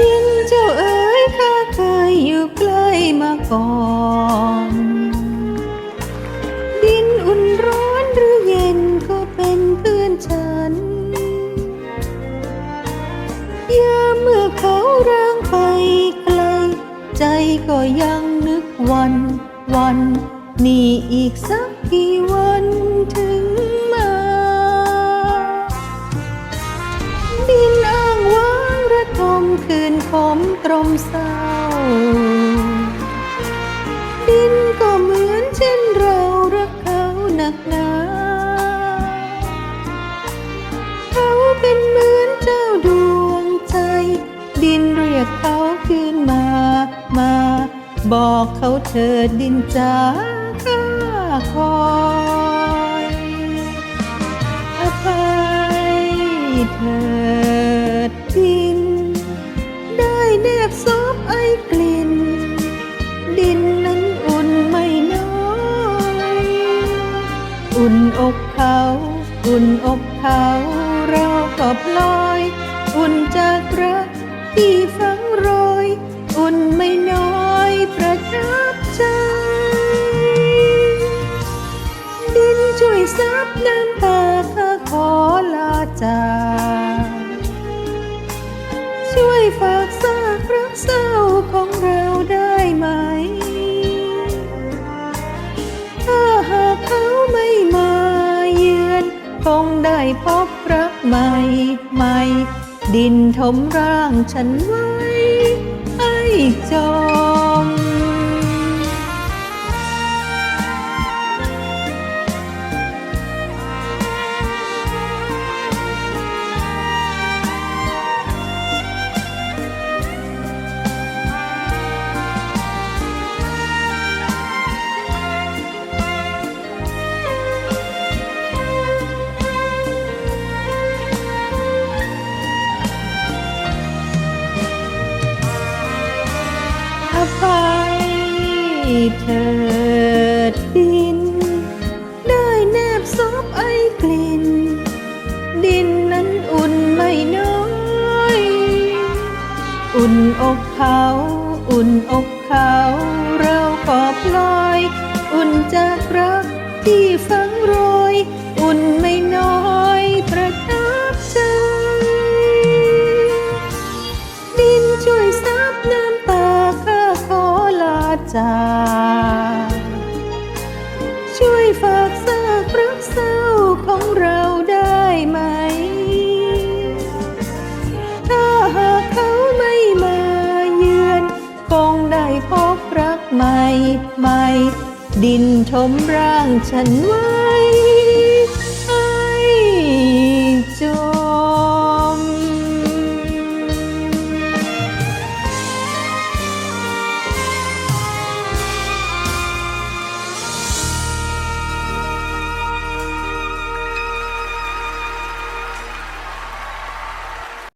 ดินเจ้าเอ๋ยข้าเคยอยู่ใกล้มาก่อนดินอุ่นร้อนหรือเย็นก็เป็นเพื่อนฉันยามเมื่อเขาร่างไปไกล ใจก็ยังนึกวัน วัน นี่อีกสักกี่วันถึง ตรมเศร้า ดินก็เหมือนเช่นเรารักเขาหนักหนาเขาเป็นเหมือนเจ้าดวงใจ ดินเรียกเขาคืนมา มา บอกเขาเถิดดินจ้าข้าคอ อุ่นอกเขา อุ่นอกเขาเราก็พลอย อุ่นจากรักที่ฝังรอย อุ่นไม่น้อยประทับใจ ดินช่วยซับน้ำตาข้าขอลาจากช่วยฝากซากรักเศร้าของเรา งได้พบรักใหม่ใหม่ ดินถมร่างฉันไว้ ให้จม เถิดดิน ได้แนบซบไอกลิ่น ดินนั้นอุ่นไม่น้อย อุ่นอกเขาอุ่นอกเขาเราก็พลอย อุ่นจากรักที่ฝังรอย อุ่นไม่น้อย ช่วยฝากซากรักเศร้าของเราได้ไหม ถ้าหากเขาไม่มาเยือน คงได้พบรักใหม่ใหม่ ดินถมร่างฉันไว้